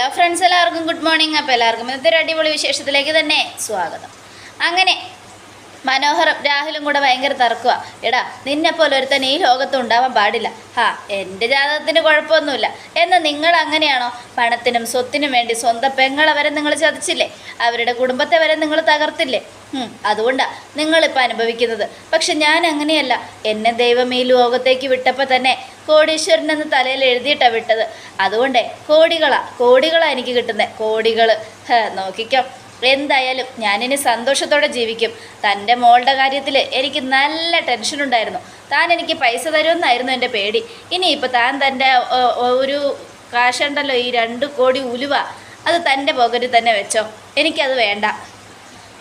Hello friends എല്ലാവർക്കും good morning അപ്പോൾ എല്ലാവർക്കും ഇന്നത്തെ ഒരു അടിപൊളി വിശേഷത്തിലേക്ക് തന്നെ സ്വാഗതം. അങ്ങനെ മനോഹറും രാഹുലും കൂടെ ഭയങ്കര തർക്കുക എടാ നിന്നെ പോലെ ഒരുത്തൻ ഈ ലോകത്ത് ഉണ്ടാവാൻ പാടില്ല. ഹാ എന്റെ ജാതകത്തിന് കുഴപ്പമൊന്നുമില്ല. എന്ന് നിങ്ങൾ അങ്ങനെയാണോ? പണത്തിനും സ്വത്തിനും വേണ്ടി സ്വന്തം പെങ്ങളെ വരെ നിങ്ങൾ ചതിച്ചില്ലേ? അവരുടെ കുടുംബത്തെ വരെ നിങ്ങൾ തകർത്തില്ലേ? ഉം, അതുകൊണ്ടാ നിങ്ങളിപ്പോൾ അനുഭവിക്കുന്നത്. പക്ഷെ ഞാൻ അങ്ങനെയല്ല. എന്നെ ദൈവം ഈ ലോകത്തേക്ക് വിട്ടപ്പോൾ തന്നെ കോടീശ്വരൻ എന്ന് തലയിൽ എഴുതിയിട്ടാണ് വിട്ടത്. അതുകൊണ്ടേ കോടികളാ കോടികളാ എനിക്ക് കിട്ടുന്നത് കോടികൾ നോക്കിക്കോ. എന്തായാലും ഞാനിനി സന്തോഷത്തോടെ ജീവിക്കും. തന്റെ മോളുടെ കാര്യത്തിൽ എനിക്ക് നല്ല ടെൻഷനുണ്ടായിരുന്നു താൻ എനിക്ക് പൈസ തരുമെന്നായിരുന്നു എന്റെ പേടി. ഇനിയിപ്പോൾ താൻ തന്റെ ഒരു കാശുണ്ടല്ലോ ഈ രണ്ട് കോടി ഉലുവ. അത് തന്റെ പോക്കറ്റിൽ തന്നെ വെച്ചോ. എനിക്കത് വേണ്ട.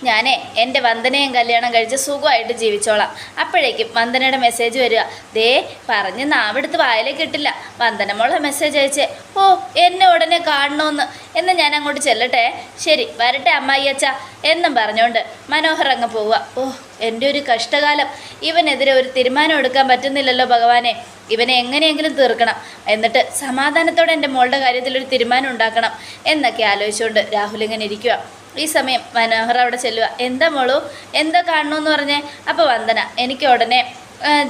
ഞാനേ എന്റെ വന്ദനയും കല്യാണം കഴിച്ച് സുഖമായിട്ട് ജീവിച്ചോളാം. അപ്പോഴേക്കും വന്ദനയുടെ മെസ്സേജ് വരിക ദേ പറഞ്ഞ് നാവെടുത്ത് വായിലേക്ക് ഇട്ടില്ല വന്ദനമോളെ മെസ്സേജ് അയച്ചേ. ഓ എന്നെ ഉടനെ കാണണമെന്ന് എന്ന് ഞാൻ അങ്ങോട്ട് ചെല്ലട്ടെ. ശരി വരട്ടെ അമ്മായി അച്ഛ എന്നും പറഞ്ഞുകൊണ്ട് മനോഹർ അങ്ങ് പോവുക ഓ എന്റെ ഒരു കഷ്ടകാലം. ഇവനെതിരെ ഒരു തീരുമാനം എടുക്കാൻ പറ്റുന്നില്ലല്ലോ ഭഗവാനെ. ഇവനെ എങ്ങനെയെങ്കിലും തീർക്കണം. എന്നിട്ട് സമാധാനത്തോടെ എന്റെ മോളുടെ കാര്യത്തിൽ ഒരു തീരുമാനം ഉണ്ടാക്കണം എന്നൊക്കെ ആലോചിച്ചുകൊണ്ട് രാഹുൽ ഇങ്ങനെ ഇരിക്കുക ഈ സമയം മനോഹർ അവിടെ ചെല്ലുക. എന്താ മോളു? എന്താ കാണണമെന്ന് പറഞ്ഞേ? അപ്പോൾ വന്ദന എനിക്ക് ഉടനെ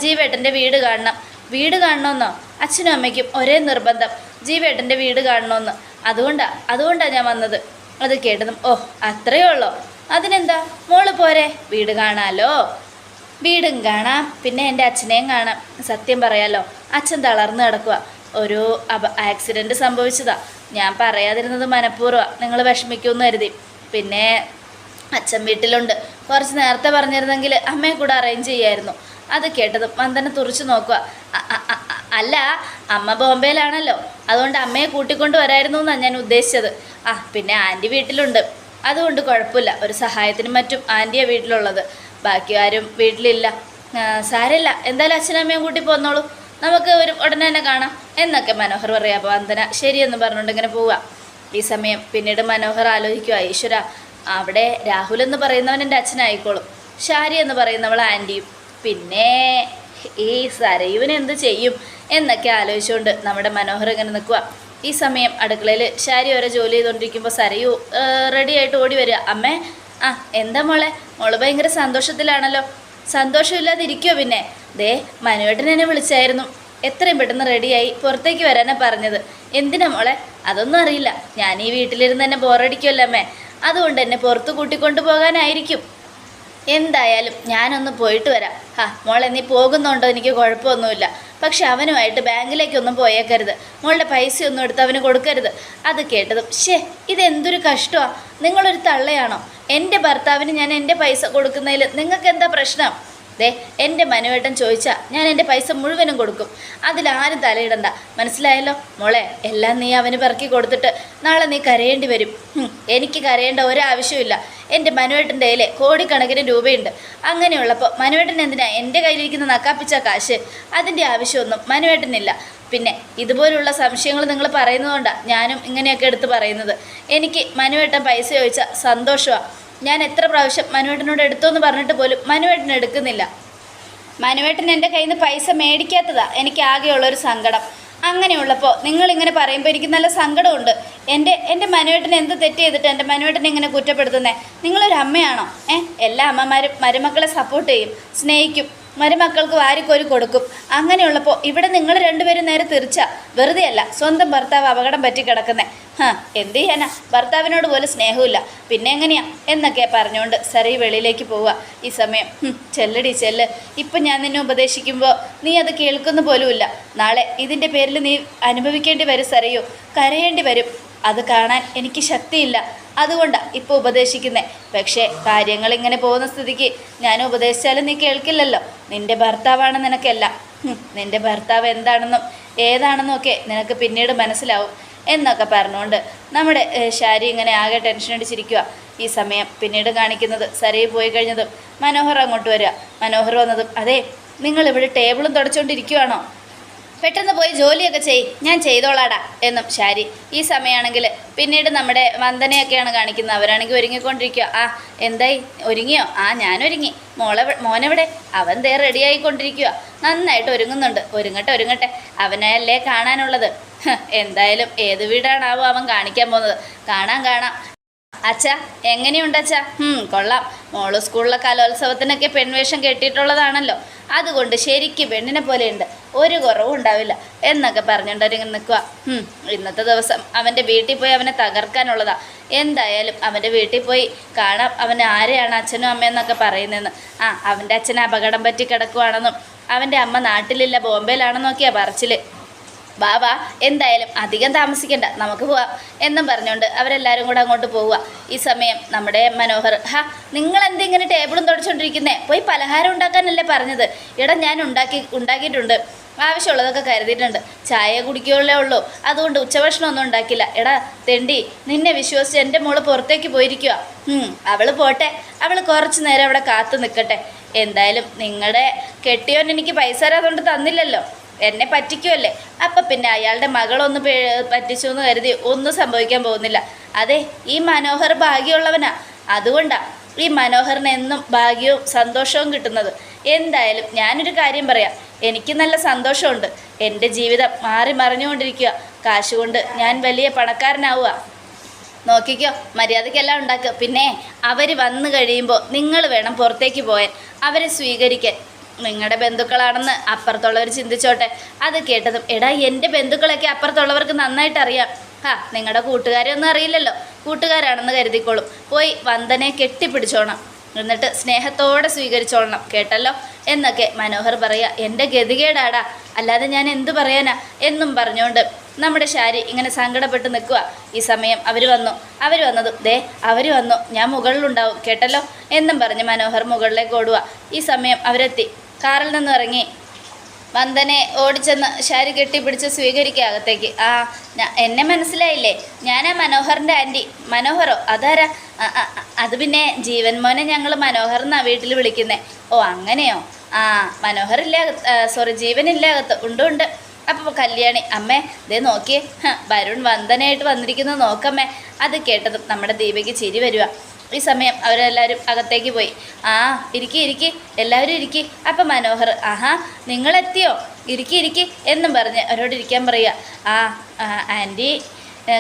ജീവേട്ടന്റെ വീട് കാണണം. വീട് കാണണമെന്നോ അച്ഛനും അമ്മയ്ക്കും ഒരേ നിർബന്ധം ജീവേട്ടന്റെ വീട് കാണണമെന്ന് അതുകൊണ്ടാണ് അതുകൊണ്ടാണ് ഞാൻ വന്നത്. അത് കേട്ടതും ഓ അത്രയേ ഉള്ളോ? അതിനെന്താ? മോൾ പോരെ വീട് കാണാലോ? വീടും കാണാം പിന്നെ എന്റെ അച്ഛനെയും കാണാം. സത്യം പറയാലോ അച്ഛൻ തളർന്നു കിടക്കുക ഒരു അപ ആക്സിഡന്റ് സംഭവിച്ചതാ. ഞാൻ പറയാതിരുന്നത് മനഃപൂർവമാണ് നിങ്ങൾ വിഷമിക്കുമെന്ന് കരുതി. പിന്നെ അച്ഛൻ വീട്ടിലുണ്ട്. കുറച്ച് നേരത്തെ പറഞ്ഞിരുന്നെങ്കിൽ അമ്മയെ കൂടെ അറേഞ്ച് ചെയ്യായിരുന്നു. അത് കേട്ടത് വന്ദന തുറച്ചു നോക്കുക. അല്ല അമ്മ ബോംബെയിലാണല്ലോ. അതുകൊണ്ട് അമ്മയെ കൂട്ടിക്കൊണ്ട് വരായിരുന്നു എന്നാണ് ഞാൻ ഉദ്ദേശിച്ചത്. ആ പിന്നെ ആന്റി വീട്ടിലുണ്ട്. അതുകൊണ്ട് കുഴപ്പമില്ല. ഒരു സഹായത്തിനും മറ്റും ആന്റിയാണ് വീട്ടിലുള്ളത്. ബാക്കി ആരും വീട്ടിലില്ല. സാരമില്ല. എന്തായാലും അച്ഛനും അമ്മയും കൂട്ടി പോന്നോളൂ. നമുക്ക് ഒരു ഉടനെ തന്നെ കാണാം. എന്നൊക്കെ മനോഹർ പറയാം. അപ്പോൾ വന്ദന ശരിയെന്ന് പറഞ്ഞുകൊണ്ട് ഇങ്ങനെ പോവുക. ഈ സമയം പിന്നീട് മനോഹർ ആലോചിക്കുക ഈശ്വര അവിടെ രാഹുൽ എന്ന് പറയുന്നവൻ എന്റെ അച്ഛനായിക്കോളും. ഷാരി എന്ന് പറയുന്നവൾ ആന്റിയും. പിന്നെ ഈ സരയുവിന് എന്ത് ചെയ്യും? എന്നൊക്കെ ആലോചിച്ചുകൊണ്ട് നമ്മുടെ മനോഹർ ഇങ്ങനെ നിൽക്കുക ഈ സമയം അടുക്കളയിൽ ഷാരി വരെ ജോലി ചെയ്തുകൊണ്ടിരിക്കുമ്പോൾ സരയു റെഡി ആയിട്ട് ഓടി വരിക. അമ്മേ ആ എന്താ മോളെ? മോൾ ഭയങ്കര സന്തോഷത്തിലാണല്ലോ. സന്തോഷമില്ലാതിരിക്കുമോ പിന്നെ? ദേ മനുവേട്ടൻ എന്നെ വിളിച്ചായിരുന്നു. എത്രയും പെട്ടെന്ന് റെഡിയായി പുറത്തേക്ക് വരാനാണ് പറഞ്ഞത്. എന്തിനാ മോളെ? അതൊന്നും അറിയില്ല. ഞാൻ ഈ വീട്ടിലിരുന്ന് തന്നെ ബോറടിക്കുമല്ലോ അമ്മേ. അതുകൊണ്ട് എന്നെ പുറത്ത് കൂട്ടിക്കൊണ്ടു പോകാനായിരിക്കും. എന്തായാലും ഞാനൊന്ന് പോയിട്ട് വരാം. ഹാ മോളെ നീ പോകുന്നുണ്ടോ? എനിക്ക് കുഴപ്പമൊന്നുമില്ല. പക്ഷെ അവനുമായിട്ട് ബാങ്കിലേക്കൊന്നും പോയേക്കരുത്. മോളുടെ പൈസയൊന്നും എടുത്ത് അവന് കൊടുക്കരുത്. അത് കേട്ടതും ഷേ ഇതെന്തൊരു കഷ്ടമാണ് നിങ്ങളൊരു തള്ളയാണോ? എന്റെ ഭർത്താവിന് ഞാൻ എന്റെ പൈസ കൊടുക്കുന്നതിൽ നിങ്ങൾക്ക് എന്താ പ്രശ്നം? ദേ എന്റെ മനുവേട്ടൻ ചോദിച്ചാൽ ഞാൻ എന്റെ പൈസ മുഴുവനും കൊടുക്കും. അതിലാരും തലയിടണ്ട. മനസ്സിലായല്ലോ? മോളെ എല്ലാം നീ അവന് പെറുക്കി കൊടുത്തിട്ട് നാളെ നീ കരയേണ്ടി വരും. എനിക്ക് കരയേണ്ട ഒരാവശ്യമില്ല എന്റെ മനുവേട്ടന്റെ കയ്യിൽ കോടിക്കണക്കിന് രൂപയുണ്ട്. അങ്ങനെയുള്ളപ്പോൾ മനുവേട്ടൻ എന്തിനാ എന്റെ കയ്യിലിരിക്കുന്ന നക്കാപ്പിച്ച കാശ്? അതിന്റെ ആവശ്യമൊന്നും മനുവേട്ടനില്ല. പിന്നെ ഇതുപോലുള്ള സംശയങ്ങൾ നിങ്ങൾ പറയുന്നതുകൊണ്ടാണ് ഞാനും ഇങ്ങനെയൊക്കെ എടുത്ത് പറയുന്നത്. എനിക്ക് മനുവേട്ടൻ പൈസ ചോദിച്ചാൽ സന്തോഷമാണ് ഞാൻ എത്ര പ്രാവശ്യം മനുവേട്ടനോട് എടുത്തോന്ന് പറഞ്ഞിട്ട് പോലും മനുവേട്ടൻ എടുക്കുന്നില്ല. മനുവേട്ടൻ എന്റെ കയ്യിൽ നിന്ന് പൈസ മേടിക്കാത്തതാ എനിക്ക് ആകെയുള്ളൊരു സങ്കടം. അങ്ങനെയുള്ളപ്പോൾ നിങ്ങളിങ്ങനെ പറയുമ്പോൾ എനിക്ക് നല്ല സങ്കടമുണ്ട്. എന്റെ എന്റെ മനുവേട്ടൻ എന്ത് തെറ്റ് ചെയ്തിട്ട് എന്റെ മനുവേട്ടനെ ഇങ്ങനെ കുറ്റപ്പെടുത്തുന്നേ? നിങ്ങളൊരു അമ്മയാണോ? ഏ എല്ലാ അമ്മമാരും മരുമക്കളെ സപ്പോർട്ട് ചെയ്യും സ്നേഹിക്കും മരുമക്കൾക്ക് വാരിക്കോരി കൊടുക്കും. അങ്ങനെയുള്ളപ്പോൾ ഇവിടെ നിങ്ങൾ രണ്ടുപേരും നേരെ തിരിച്ചാൽ വെറുതെയല്ല സ്വന്തം ഭർത്താവ് അപകടം പറ്റി കിടക്കുന്നേ ഹാ എന്ത് ചെയ്യാനാ? ഭർത്താവിനോട് പോലും സ്നേഹമില്ല പിന്നെ എങ്ങനെയാ? എന്നൊക്കെ പറഞ്ഞുകൊണ്ട് സരി വെളിയിലേക്ക് പോവുക. ഈ സമയം ചെല്ലടി ചെല്ല്. ഇപ്പം ഞാൻ നിന്നെ ഉപദേശിക്കുമ്പോൾ നീ അത് കേൾക്കുന്ന പോലുമില്ല. നാളെ ഇതിന്റെ പേരിൽ നീ അനുഭവിക്കേണ്ടി വരും സരയോ. കരയേണ്ടി വരും. അത് കാണാൻ എനിക്ക് ശക്തിയില്ല. അതുകൊണ്ടാണ് ഇപ്പോൾ ഉപദേശിക്കുന്നത് പക്ഷേ കാര്യങ്ങൾ ഇങ്ങനെ പോകുന്ന സ്ഥിതിക്ക് ഞാൻ ഉപദേശിച്ചാലും നീ കേൾക്കില്ലല്ലോ. നിന്റെ ഭർത്താവാണ് നിനക്കല്ല. നിന്റെ ഭർത്താവ് എന്താണെന്നും ഏതാണെന്നും ഒക്കെ നിനക്ക് പിന്നീട് മനസ്സിലാവും. എന്നൊക്കെ പറഞ്ഞുകൊണ്ട് നമ്മുടെ ശാരി ഇങ്ങനെ ആകെ ടെൻഷൻ അടിച്ചിരിക്കുക ഈ സമയം പിന്നീട് കാണിക്കുന്നത് സരയിൽ പോയി കഴിഞ്ഞതും മനോഹർ അങ്ങോട്ട് വരിക. മനോഹർ വന്നതും അതെ നിങ്ങൾ ഇവിടെ ടേബിളും തുടച്ചുകൊണ്ടിരിക്കുവാണോ പെട്ടെന്ന് പോയി ജോലിയൊക്കെ ചെയ് ഞാൻ ചെയ്തോളാടാ എന്നും ശാരി. ഈ സമയമാണെങ്കിൽ പിന്നീട് നമ്മുടെ വന്ദനയൊക്കെയാണ് കാണിക്കുന്നത്. അവരാണെങ്കിൽ ഒരുങ്ങിക്കൊണ്ടിരിക്കുക ആ എന്തായി? ഒരുങ്ങിയോ? ആ ഞാനൊരുങ്ങി. മോളെ മോനെവിടെ? അവൻ ദേ റെഡിയായിക്കൊണ്ടിരിക്കുക നന്നായിട്ട് ഒരുങ്ങുന്നുണ്ട്. ഒരുങ്ങട്ടെ ഒരുങ്ങട്ടെ. അവനല്ലേ കാണാനുള്ളത്. എന്തായാലും ഏത് വീടാണാവോ അവൻ കാണിക്കാൻ പോകുന്നത്. കാണാം കാണാം. അച്ഛ എങ്ങനെയുണ്ട് അച്ഛാ? കൊള്ളാം. മോൾ സ്കൂളിലെ കലോത്സവത്തിനൊക്കെ പെൺവേഷം കെട്ടിയിട്ടുള്ളതാണല്ലോ. അതുകൊണ്ട് ശരിക്കും പെണ്ണിനെ പോലെയുണ്ട് ഒരു കുറവും ഉണ്ടാവില്ല. എന്നൊക്കെ പറഞ്ഞുകൊണ്ടൊരു നിൽക്കുക ഇന്നത്തെ ദിവസം അവന്റെ വീട്ടിൽ പോയി അവനെ തകർക്കാനുള്ളതാ. എന്തായാലും അവന്റെ വീട്ടിൽ പോയി കാണാം അവൻ ആരെയാണ് അച്ഛനും അമ്മയെന്നൊക്കെ പറയുന്നതെന്ന്. ആ അവന്റെ അച്ഛൻ അപകടം പറ്റി കിടക്കുവാണെന്നും അവന്റെ അമ്മ നാട്ടിലില്ല ബോംബെയിലാണെന്നൊക്കെയാണ് പറച്ചിൽ. വാ വാ. എന്തായാലും അധികം താമസിക്കണ്ട. നമുക്ക് പോവാം എന്നും പറഞ്ഞുകൊണ്ട് അവരെല്ലാവരും കൂടെ അങ്ങോട്ട് പോവുക. ഈ സമയം നമ്മുടെ മനോഹർ ഹാ നിങ്ങൾ എന്തിങ്ങനെ ടേബിളും തുടച്ചുകൊണ്ടിരിക്കുന്നേ? പോയി പലഹാരം ഉണ്ടാക്കാനല്ലേ പറഞ്ഞത്? എടാ ഞാൻ ഉണ്ടാക്കി ഉണ്ടാക്കിയിട്ടുണ്ട്. ആവശ്യമുള്ളതൊക്കെ കരുതിയിട്ടുണ്ട്. ചായ കുടിക്കുകയുള്ളേ ഉള്ളൂ. അതുകൊണ്ട് ഉച്ചഭക്ഷണം ഒന്നും ഉണ്ടാക്കില്ല. എടാ തെണ്ടി നിന്നെ വിശ്വസിച്ച് എന്റെ മോൾ പുറത്തേക്ക് പോയിരിക്കുക അവൾ പോട്ടെ. അവൾ കുറച്ച് നേരം അവിടെ കാത്തു നിൽക്കട്ടെ. എന്തായാലും നിങ്ങളുടെ കെട്ടിയോൻ എനിക്ക് പൈസ തരാതുകൊണ്ട് തന്നില്ലല്ലോ. എന്നെ പറ്റിക്കുമല്ലേ അപ്പം പിന്നെ അയാളുടെ മകളൊന്ന് പറ്റിച്ചു എന്ന് കരുതി ഒന്നും സംഭവിക്കാൻ പോകുന്നില്ല. അതെ ഈ മനോഹർ ഭാഗ്യമുള്ളവനാ. അതുകൊണ്ടാ ഈ മനോഹറിന് എന്നും ഭാഗ്യവും സന്തോഷവും കിട്ടുന്നത്. എന്തായാലും ഞാനൊരു കാര്യം പറയാം. എനിക്ക് നല്ല സന്തോഷമുണ്ട്. എന്റെ ജീവിതം മാറി മറിഞ്ഞുകൊണ്ടിരിക്കുക കാശുകൊണ്ട് ഞാൻ വലിയ പണക്കാരനാവുക നോക്കിക്കോ മര്യാദയ്ക്കെല്ലാം ഉണ്ടാക്കുക പിന്നെ അവർ വന്നു കഴിയുമ്പോൾ നിങ്ങൾ വേണം പുറത്തേക്ക് പോയാൻ. അവരെ സ്വീകരിക്കാൻ. നിങ്ങളുടെ ബന്ധുക്കളാണെന്ന് അപ്പുറത്തുള്ളവർ ചിന്തിച്ചോട്ടെ. അത് കേട്ടതും എടാ എന്റെ ബന്ധുക്കളൊക്കെ അപ്പുറത്തുള്ളവർക്ക് നന്നായിട്ട് അറിയാം ആ നിങ്ങളുടെ കൂട്ടുകാരെ ഒന്നും അറിയില്ലല്ലോ. കൂട്ടുകാരാണെന്ന് കരുതിക്കോളും. പോയി വന്ദനെ കെട്ടിപ്പിടിച്ചോണം. എന്നിട്ട് സ്നേഹത്തോടെ സ്വീകരിച്ചോളണം കേട്ടല്ലോ? എന്നൊക്കെ മനോഹർ പറയുക എന്റെ ഗതികേടാടാ അല്ലാതെ ഞാൻ എന്തു പറയാനാ? എന്നും പറഞ്ഞുകൊണ്ട് നമ്മുടെ ശാരി ഇങ്ങനെ സങ്കടപ്പെട്ട് നിൽക്കുക ഈ സമയം അവർ വന്നു. അവർ വന്നതും ദേ അവർ വന്നു. ഞാൻ മുകളിലുണ്ടാവും കേട്ടല്ലോ? എന്നും പറഞ്ഞ് മനോഹർ മുകളിലേക്ക് ഓടുക ഈ സമയം അവരെത്തി. കാറിൽ നിന്ന് ഇറങ്ങി. വന്ദനെ ഓടിച്ചെന്ന് ശാരി കെട്ടിപ്പിടിച്ച് സ്വീകരിക്കുക അകത്തേക്ക്. ആ എന്നെ മനസ്സിലായില്ലേ? ഞാനാ മനോഹറിന്റെ ആന്റി മനോഹറോ? അതാരാ? അത് പിന്നെ ജീവൻ മോനെ ഞങ്ങൾ മനോഹർ എന്നാണ് വീട്ടിൽ വിളിക്കുന്നത് ഓ അങ്ങനെയോ? ആ മനോഹർ ഇല്ല സോറി ജീവനില്ല അകത്ത്. ഉണ്ട് ഉണ്ട്. അപ്പോൾ കല്യാണി അമ്മേ ദേ നോക്കിയേ വരുൺ വന്ദനയായിട്ട് വന്നിരിക്കുന്നത് നോക്കമ്മേ. അത് കേട്ടതും നമ്മുടെ ദീപയ്ക്ക് ചിരി വരിക ഈ സമയം അവരെല്ലാവരും അകത്തേക്ക് പോയി. ആ ഇരിക്കി ഇരിക്കി. എല്ലാവരും ഇരിക്കി. അപ്പം മനോഹർ ആഹാ നിങ്ങളെത്തിയോ? ഇരിക്കി ഇരിക്കി എന്നും പറഞ്ഞ് അവരോട് ഇരിക്കാൻ പറയുക ആ, ആന്റി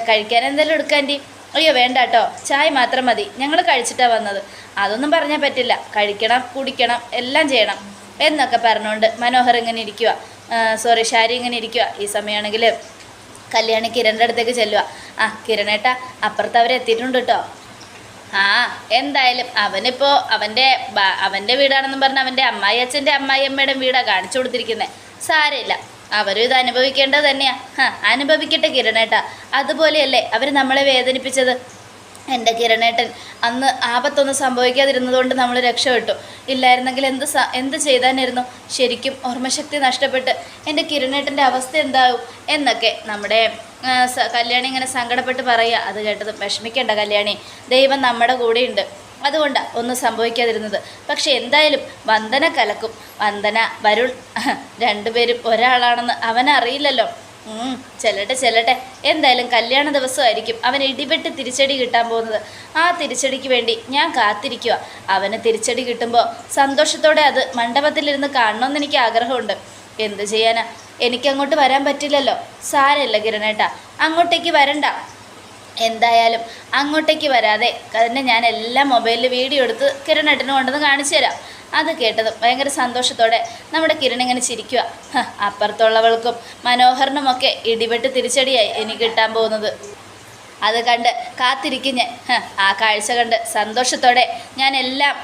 കഴിക്കാൻ എന്തെങ്കിലും എടുക്കാം ആന്റി അയ്യോ വേണ്ട കേട്ടോ. ചായ മാത്രം മതി. ഞങ്ങൾ കഴിച്ചിട്ടാണ് വന്നത്. അതൊന്നും പറഞ്ഞാൽ പറ്റില്ല. കഴിക്കണം കുടിക്കണം എല്ലാം ചെയ്യണം എന്നൊക്കെ പറഞ്ഞുകൊണ്ട് മനോഹർ ഇങ്ങനെ ഇരിക്കുക സോറി ഷാരി ഇങ്ങനെ ഇരിക്കുക ഈ സമയമാണെങ്കിൽ കല്യാണി കിരണിന്റെ അടുത്തേക്ക് ചെല്ലുക ആ കിരണേട്ടാ അപ്പുറത്ത് അവരെത്തിയിട്ടുണ്ട് കേട്ടോ ആ എന്തായാലും അവനിപ്പോൾ അവന്റെ അവന്റെ വീടാണെന്നും പറഞ്ഞ് അവന്റെ അമ്മായി അച്ഛന്റെ അമ്മായി അമ്മയുടെ വീടാണ് കാണിച്ചു കൊടുത്തിരിക്കുന്നത് സാരമില്ല. അവരും ഇത് അനുഭവിക്കേണ്ടത് തന്നെയാണ് അനുഭവിക്കട്ടെ കിരണേട്ടാ. അതുപോലെയല്ലേ അവർ നമ്മളെ വേദനിപ്പിച്ചത്? എന്റെ കിരണേട്ടൻ അന്ന് ആപത്തൊന്നും സംഭവിക്കാതിരുന്നതുകൊണ്ട് നമ്മൾ രക്ഷപ്പെട്ടു. ഇല്ലായിരുന്നെങ്കിൽ എന്ത് എന്ത് ചെയ്താനായിരുന്നു? ശരിക്കും ഓർമ്മശക്തി നഷ്ടപ്പെട്ട് എന്റെ കിരണേട്ടന്റെ അവസ്ഥ എന്താവും എന്നൊക്കെ നമ്മുടെ കല്യാണി ഇങ്ങനെ സങ്കടപ്പെട്ട് പറയുക. അത് കേട്ടതും വിഷമിക്കേണ്ട കല്യാണി. ദൈവം നമ്മുടെ കൂടെയുണ്ട്. അതുകൊണ്ടാണ് ഒന്നും സംഭവിക്കാതിരുന്നത്. പക്ഷെ എന്തായാലും വന്ദന കലക്കും. വന്ദന വരുൺ രണ്ടുപേരും ഒരാളാണെന്ന് അവനറിയില്ലല്ലോ. ചെല്ലട്ടെ ചെല്ലട്ടെ. എന്തായാലും കല്യാണ ദിവസമായിരിക്കും. അവൻ ഇടിപെട്ട് തിരിച്ചടി കിട്ടാൻ പോകുന്നത്. ആ തിരിച്ചടിക്ക് വേണ്ടി ഞാൻ കാത്തിരിക്കുക അവന് തിരിച്ചടി കിട്ടുമ്പോൾ സന്തോഷത്തോടെ അത് മണ്ഡപത്തിലിരുന്ന് കാണണമെന്ന് എനിക്ക് ആഗ്രഹമുണ്ട്. എന്ത് ചെയ്യാനാ? എനിക്കങ്ങോട്ട് വരാൻ പറ്റില്ലല്ലോ. സാരമില്ല കിരണേട്ടാ. അങ്ങോട്ടേക്ക് വരണ്ട. എന്തായാലും അങ്ങോട്ടേക്ക് വരാതെ തന്നെ ഞാൻ എല്ലാ മൊബൈലിൽ വീഡിയോ എടുത്ത് കിരണേട്ടന് കൊണ്ടുവന്ന് കാണിച്ചു തരാം അത് കേട്ടതും ഭയങ്കര സന്തോഷത്തോടെ നമ്മുടെ കിരൺ ഇങ്ങനെ ചിരിക്കുക അപ്പുറത്തുള്ളവൾക്കും മനോഹറിനുമൊക്കെ ഇടിപെട്ട് തിരിച്ചടിയായി എനിക്ക് കിട്ടാൻ പോകുന്നത്. അത് കണ്ട് കാത്തിരിക്കും ഞാൻ. ആ കാഴ്ച കണ്ട് സന്തോഷത്തോടെ ഞാൻ എല്ലാം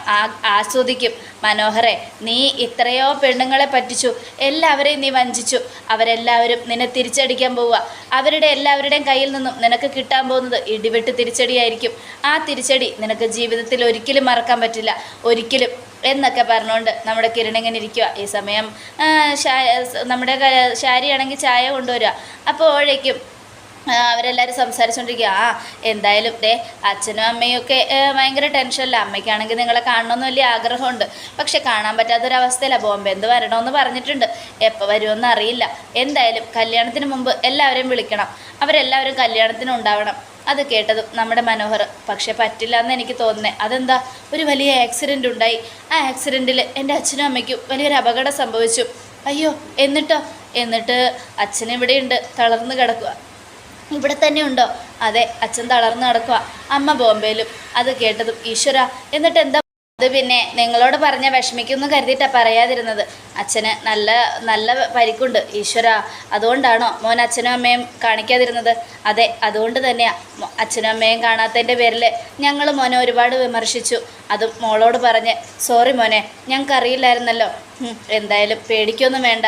ആസ്വദിക്കും. മനോഹറെ നീ ഇത്രയോ പെണ്ണുങ്ങളെ പറ്റിച്ചു. എല്ലാവരെയും നീ വഞ്ചിച്ചു. അവരെല്ലാവരും നിന്നെ തിരിച്ചടിക്കാൻ പോവുക. അവരുടെ എല്ലാവരുടെയും കയ്യിൽ നിന്നും നിനക്ക് കിട്ടാൻ പോകുന്നത് ഇടിവെട്ട് തിരിച്ചടിയായിരിക്കും. ആ തിരിച്ചടി നിനക്ക് ജീവിതത്തിൽ ഒരിക്കലും മറക്കാൻ പറ്റില്ല. ഒരിക്കലും എന്നൊക്കെ പറഞ്ഞുകൊണ്ട് നമ്മുടെ കിരൺ ഇങ്ങനെ ഇരിക്കുക ഈ സമയം നമ്മുടെ ശാരിയാണെങ്കിൽ ചായ കൊണ്ടുവരിക. അപ്പോഴേക്കും ആ, അവരെല്ലാവരും സംസാരിച്ചുകൊണ്ടിരിക്കുക ആ എന്തായാലും ദേ അച്ഛനും അമ്മയും ഒക്കെ ഏ, ഭയങ്കര ടെൻഷനില്ല അമ്മയ്ക്കാണെങ്കിൽ നിങ്ങളെ കാണണമെന്ന് വലിയ ആഗ്രഹമുണ്ട്. പക്ഷെ കാണാൻ പറ്റാത്തൊരവസ്ഥയില്ല ബോംബെ. എന്ത് വരണമെന്ന് പറഞ്ഞിട്ടുണ്ട്. എപ്പോൾ വരുമെന്ന് അറിയില്ല. എന്തായാലും കല്യാണത്തിന് മുമ്പ് എല്ലാവരെയും വിളിക്കണം. അവരെല്ലാവരും കല്യാണത്തിന് ഉണ്ടാവണം. അത് കേട്ടതും നമ്മുടെ മനോഹർ. പക്ഷെ പറ്റില്ല എന്ന് എനിക്ക് തോന്നുന്നത് അതെന്താ? ഒരു വലിയ ആക്സിഡന്റ് ഉണ്ടായി. ആ ആക്സിഡന്റിൽ എന്റെ അച്ഛനും അമ്മയ്ക്കും വലിയൊരു അപകടം സംഭവിച്ചു. അയ്യോ എന്നിട്ടോ? എന്നിട്ട് അച്ഛൻ ഇവിടെയുണ്ട്. തളർന്നു കിടക്കുക ഇവിടെ തന്നെ ഉണ്ടോ? അതെ അച്ഛൻ തളർന്നു നടക്കുക അമ്മ ബോംബെയിലും. അത് കേട്ടതും ഈശ്വര. എന്നിട്ട് എന്താ? അത് പിന്നെ നിങ്ങളോട് പറഞ്ഞ വിഷമിക്കുമെന്ന് കരുതിയിട്ടാണ് പറയാതിരുന്നത്. അച്ഛന് നല്ല നല്ല പരിക്കുണ്ട് ഈശ്വര. അതുകൊണ്ടാണോ മോൻ അച്ഛനും അമ്മയും കാണിക്കാതിരുന്നത്? അതെ അതുകൊണ്ട് തന്നെയാണ് അച്ഛനും അമ്മയും കാണാത്തതിന്റെ പേരിൽ ഞങ്ങൾ മോനെ ഒരുപാട് വിമർശിച്ചു. അതും മോളോട് പറഞ്ഞ് സോറി മോനെ ഞങ്ങൾക്കറിയില്ലായിരുന്നല്ലോ. എന്തായാലും പേടിക്കൊന്നും വേണ്ട.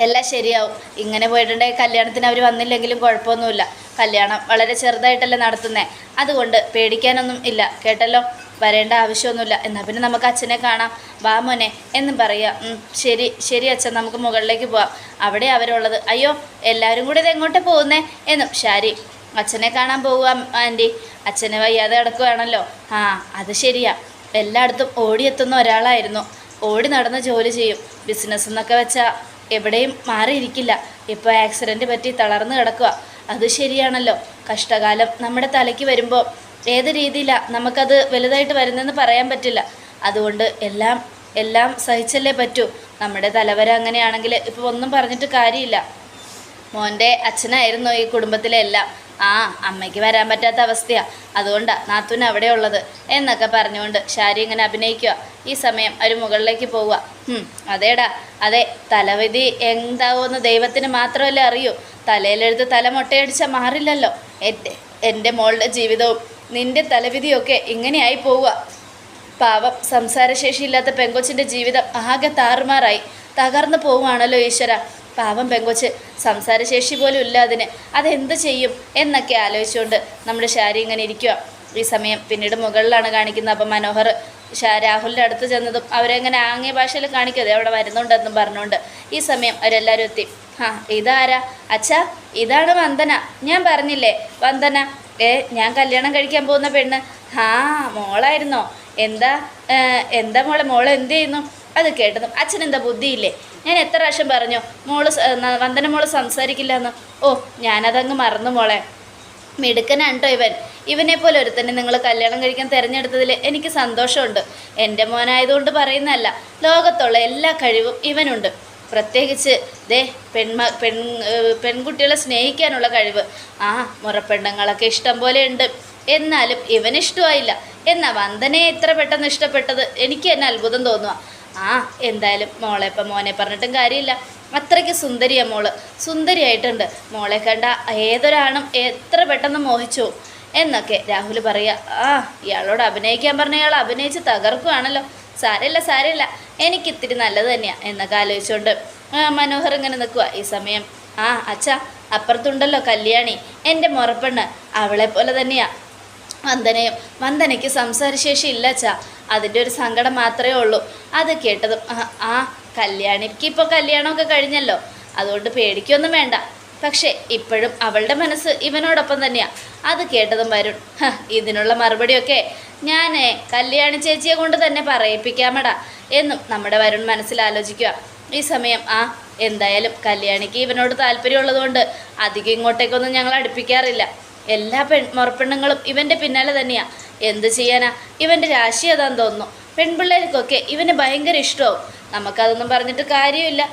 എല്ലാം ശരിയാവും. ഇങ്ങനെ പോയിട്ടുണ്ടെങ്കിൽ കല്യാണത്തിന് അവർ വന്നില്ലെങ്കിലും കുഴപ്പമൊന്നുമില്ല. കല്യാണം വളരെ ചെറുതായിട്ടല്ലേ നടത്തുന്നത് അതുകൊണ്ട് പേടിക്കാനൊന്നും ഇല്ല. കേട്ടല്ലോ? വരേണ്ട ആവശ്യമൊന്നുമില്ല. എന്നാൽ പിന്നെ നമുക്ക് അച്ഛനെ കാണാം. വാ മോനെ എന്നും പറയാം. ശരി ശരി അച്ഛൻ നമുക്ക് മുകളിലേക്ക് പോവാം. അവിടെ അവരുള്ളത്. അയ്യോ എല്ലാവരും കൂടി ഇത് എങ്ങോട്ട് പോകുന്നേ? എന്നും ശാരി അച്ഛനെ കാണാൻ പോവുക ആന്റി. അച്ഛനെ വയ്യാതെ കിടക്കുകയാണല്ലോ ആ അത് ശരിയാ. എല്ലായിടത്തും ഓടിയെത്തുന്ന ഒരാളായിരുന്നു. ഓടി നടന്ന് ജോലി ചെയ്യും. ബിസിനസ് എന്നൊക്കെ വെച്ചാൽ എവിടെയും മാറിയിരിക്കില്ല. ഇപ്പോൾ ആക്സിഡന്റ് പറ്റി തളർന്നു കിടക്കുക. അത് ശരിയാണല്ലോ. കഷ്ടകാലം നമ്മുടെ തലയ്ക്ക് വരുമ്പോൾ ഏത് രീതിയിലാണ് നമുക്കത് വലുതായിട്ട് വരുന്നതെന്ന് പറയാൻ പറ്റില്ല. അതുകൊണ്ട് എല്ലാം എല്ലാം സഹിച്ചല്ലേ പറ്റൂ. നമ്മുടെ തലവര അങ്ങനെയാണെങ്കിൽ ഇപ്പോൾ ഒന്നും പറഞ്ഞിട്ട് കാര്യമില്ല. മോന്റെ അച്ഛനായിരുന്നു ഈ കുടുംബത്തിലെ എല്ലാം. ആ അമ്മയ്ക്ക് വരാൻ പറ്റാത്ത അവസ്ഥയാ. അതുകൊണ്ടാ നാത്തൂൻ അവിടെ ഉള്ളത് എന്നൊക്കെ പറഞ്ഞുകൊണ്ട് ഷാരി ഇങ്ങനെ അഭിനയിക്കുക ഈ സമയം അവർ മുകളിലേക്ക് പോവുക അതേടാ. അതെ തലവിധി എന്താവുമെന്ന് ദൈവത്തിന് മാത്രമല്ലേ അറിയൂ. തലയിലെടുത്ത് തല മൊട്ടയടിച്ചാൽ മാറില്ലല്ലോ. എന്റെ എന്റെ മോളുടെ ജീവിതവും നിന്റെ തലവിധിയൊക്കെ ഇങ്ങനെയായി പോവുക പാവം സംസാരശേഷിയില്ലാത്ത പെങ്കൊച്ചിന്റെ ജീവിതം ആകെ താറുമാറായി. തകർന്നു പോവുകയാണല്ലോ ഈശ്വര. പാവം പെങ്കൊച്ച് സംസാരശേഷി പോലും ഇല്ല അതിന്. അതെന്ത് ചെയ്യും എന്നൊക്കെ ആലോചിച്ചുകൊണ്ട് നമ്മുടെ ശാരി ഇങ്ങനെ ഇരിക്കുക ഈ സമയം പിന്നീട് മുകളിലാണ് കാണിക്കുന്നത് അപ്പം മനോഹർ. രാഹുലിന്റെ അടുത്ത് ചെന്നതും അവരെങ്ങനെ ആംഗ്യ ഭാഷയിൽ കാണിക്കാതെ അവിടെ വരുന്നുണ്ടെന്നും പറഞ്ഞുകൊണ്ട് ഈ സമയം അവരെല്ലാവരും എത്തി. ആ ഇതാരാ? അച്ഛാ ഇതാണ് വന്ദന. ഞാൻ പറഞ്ഞില്ലേ വന്ദന ഏ ഞാൻ കല്യാണം കഴിക്കാൻ പോകുന്ന പെണ്ണ്. ആ മോളായിരുന്നോ? എന്താ എന്താ മോളെ? മോളെന്ത് ചെയ്യുന്നു? അത് കേട്ടതും. അച്ഛൻ എന്താ ബുദ്ധിയില്ലേ? ഞാൻ എത്ര പ്രാവശ്യം പറഞ്ഞു മോൾ വന്ദന മോൾ സംസാരിക്കില്ല എന്ന് ഓ ഞാനതങ്ങ് മറന്നു മോളെ. മിടുക്കനാണ്ടോ ഇവൻ. ഇവനെ പോലെ ഒരുത്തന്നെ നിങ്ങൾ കല്യാണം കഴിക്കാൻ തിരഞ്ഞെടുത്തതിൽ എനിക്ക് സന്തോഷമുണ്ട്. എന്റെ മോനായതുകൊണ്ട് പറയുന്നതല്ല ലോകത്തുള്ള എല്ലാ കഴിവും ഇവനുണ്ട്. പ്രത്യേകിച്ച് ദേ പെൺമ പെൺ പെൺകുട്ടികളെ സ്നേഹിക്കാനുള്ള കഴിവ്. ആ മുറപ്പെണ്ണങ്ങളൊക്കെ ഇഷ്ടം പോലെ ഉണ്ട്. എന്നാലും ഇവനിഷ്ടമായില്ല. എന്നാ വന്ദനയെ ഇത്ര പെട്ടെന്ന് ഇഷ്ടപ്പെട്ടത് എനിക്ക് തന്നെ അത്ഭുതം തോന്നുക ആ എന്തായാലും മോളെ ഇപ്പം മോനെ പറഞ്ഞിട്ടും കാര്യമില്ല. അത്രയ്ക്ക് സുന്ദരിയാ മോൾ. സുന്ദരിയായിട്ടുണ്ട്. മോളെ കണ്ട ഏതൊരാണും എത്ര പെട്ടെന്ന് മോഹിച്ചു. എന്നൊക്കെ രാഹുൽ പറയുക ആ ഇയാളോട് അഭിനയിക്കാൻ പറഞ്ഞ ഇയാൾ അഭിനയിച്ച് തകർക്കുകയാണല്ലോ സാരമില്ല സാരമില്ല. എനിക്കിത്തിരി നല്ലത് തന്നെയാണ് എന്നൊക്കെ ആലോചിച്ചുകൊണ്ട് മനോഹർ ഇങ്ങനെ നിൽക്കുക ഈ സമയം ആ അച്ഛാ അപ്പുറത്തുണ്ടല്ലോ കല്യാണി. എന്റെ മുറപ്പെണ്ണ് അവളെ പോലെ തന്നെയാ. വന്ദനയും. വന്ദനയ്ക്ക് സംസാരശേഷി ചാ അതിന്റെ ഒരു സങ്കടം മാത്രമേ ഉള്ളൂ. അത് കേട്ടതും ആ, കല്യാണിക്ക് ഇപ്പോൾ കല്യാണമൊക്കെ കഴിഞ്ഞല്ലോ. അതുകൊണ്ട് പേടിക്കൊന്നും വേണ്ട. പക്ഷേ ഇപ്പോഴും അവളുടെ മനസ്സ് ഇവനോടൊപ്പം തന്നെയാണ് അത് കേട്ടതും വരുൺ "ഹ, ഇതിനുള്ള മറുപടിയൊക്കെ ഞാൻ കല്യാണി ചേച്ചിയെ കൊണ്ട് തന്നെ പറയിപ്പിക്കാമടാ എന്നും നമ്മുടെ വരുൺ മനസ്സിൽ ആലോചിക്കുക ഈ സമയം ആ എന്തായാലും കല്യാണിക്ക് ഇവനോട് താല്പര്യമുള്ളതുകൊണ്ട് അധികം ഇങ്ങോട്ടേക്കൊന്നും ഞങ്ങൾ അടുപ്പിക്കാറില്ല എല്ലാ പെൺ മുറപ്പെണ്ണുങ്ങളും ഇവന്റെ പിന്നാലെ തന്നെയാ. എന്ത് ചെയ്യാനാ? ഇവന്റെ രാശി അതാന്ന് തോന്നുന്നു. പെൺപിള്ളേർക്കൊക്കെ ഇവന് ഭയങ്കര ഇഷ്ടമാവും നമുക്കതൊന്നും പറഞ്ഞിട്ട് കാര്യമില്ല.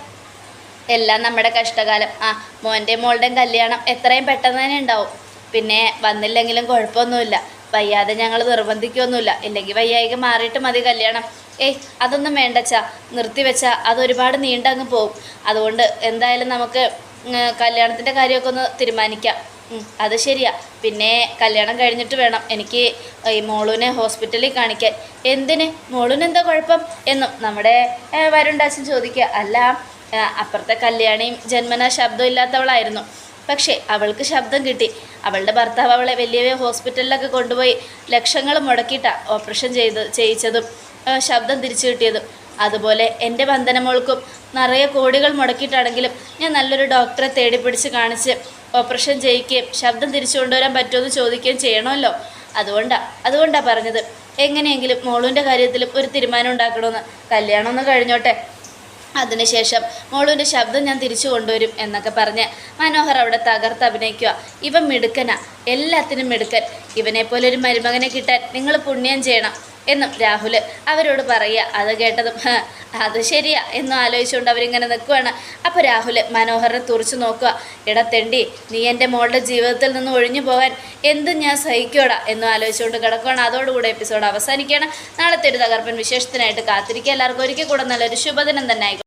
എല്ലാം നമ്മുടെ കഷ്ടകാലം. ആ മോന്റെ മോളുടെയും കല്യാണം എത്രയും പെട്ടെന്ന് തന്നെ ഉണ്ടാവും. പിന്നെ വന്നില്ലെങ്കിലും കുഴപ്പമൊന്നുമില്ല. വയ്യാതെ ഞങ്ങൾ നിർബന്ധിക്കൊന്നുമില്ല. ഇല്ലെങ്കിൽ വയ്യായിക മാറിയിട്ട് മതി കല്യാണം. ഏയ് അതൊന്നും വേണ്ടച്ചാ. നിർത്തിവെച്ചാൽ അതൊരുപാട് നീണ്ടങ്ങ് പോവും. അതുകൊണ്ട് എന്തായാലും നമുക്ക് കല്യാണത്തിന്റെ കാര്യമൊക്കെ ഒന്ന് തീരുമാനിക്കാം. അത് ശരിയാ. പിന്നെ കല്യാണം കഴിഞ്ഞിട്ട് വേണം എനിക്ക് ഈ മോളുവിനെ ഹോസ്പിറ്റലിൽ കാണിക്കാൻ. എന്തിന്? മോളുവിന് എന്താ കുഴപ്പം? എന്നും നമ്മുടെ വരുണ്ടാച്ചൻ ചോദിക്കുക. അല്ല അപ്പുറത്തെ കല്യാണിയും ജന്മന ശബ്ദം ഇല്ലാത്തവളായിരുന്നു. പക്ഷേ അവൾക്ക് ശബ്ദം കിട്ടി. അവളുടെ ഭർത്താവ് അവളെ വലിയ വലിയ ഹോസ്പിറ്റലിലൊക്കെ കൊണ്ടുപോയി ലക്ഷങ്ങൾ മുടക്കിയിട്ടാണ് ഓപ്പറേഷൻ ചെയ്ത് ചെയ്യിച്ചതും ശബ്ദം തിരിച്ചു കിട്ടിയതും. അതുപോലെ എന്റെ ബന്ധനമോൾക്കും നിറയെ കോടികൾ മുടക്കിയിട്ടാണെങ്കിലും ഞാൻ നല്ലൊരു ഡോക്ടറെ തേടി പിടിച്ച് കാണിച്ച് ഓപ്പറേഷൻ ചെയ്യിക്കുകയും ശബ്ദം തിരിച്ചു കൊണ്ടുവരാൻ പറ്റുമെന്ന് ചോദിക്കുകയും ചെയ്യണമല്ലോ. അതുകൊണ്ടാ അതുകൊണ്ടാ പറഞ്ഞത്. എങ്ങനെയെങ്കിലും മോളുവിന്റെ കാര്യത്തിലും ഒരു തീരുമാനം ഉണ്ടാക്കണമെന്ന് കല്യാണം ഒന്ന് കഴിഞ്ഞോട്ടെ. അതിനുശേഷം മോളുവിന്റെ ശബ്ദം ഞാൻ തിരിച്ചു കൊണ്ടുവരും എന്നൊക്കെ പറഞ്ഞ് മനോഹർ അവിടെ തകർത്ത് അഭിനയിക്കുക. ഇവൻ മിടുക്കനാ. എല്ലാത്തിനും മിടുക്കൻ. ഇവനെപ്പോലെ ഒരു മരുമകനെ കിട്ടാൻ നിങ്ങൾ പുണ്യം ചെയ്യണം. എന്നും രാഹുൽ അവരോട് പറയുക. അത് കേട്ടതും "ഹ, അത് ശരിയാ എന്ന് ആലോചിച്ചുകൊണ്ട് അവരിങ്ങനെ നിൽക്കുവാണ്. അപ്പോൾ രാഹുൽ മനോഹറിനെ തുറച്ചു നോക്കുക. എടാ തെണ്ടി നീ എന്റെ മോളുടെ ജീവിതത്തിൽ നിന്ന് ഒഴിഞ്ഞു പോകാൻ എന്തും ഞാൻ സഹിക്കോടാ എന്ന് ആലോചിച്ചുകൊണ്ട് കിടക്കുകയാണ് അതോടുകൂടെ എപ്പിസോഡ് അവസാനിക്കുകയാണ്. നാളത്തെ ഒരു തകർപ്പൻ വിശേഷത്തിനായിട്ട് കാത്തിരിക്കുക. എല്ലാവർക്കും ഒരിക്കൽ കൂടെ നല്ലൊരു ശുഭദിനം തന്നെ ആയിക്കോട്ടെ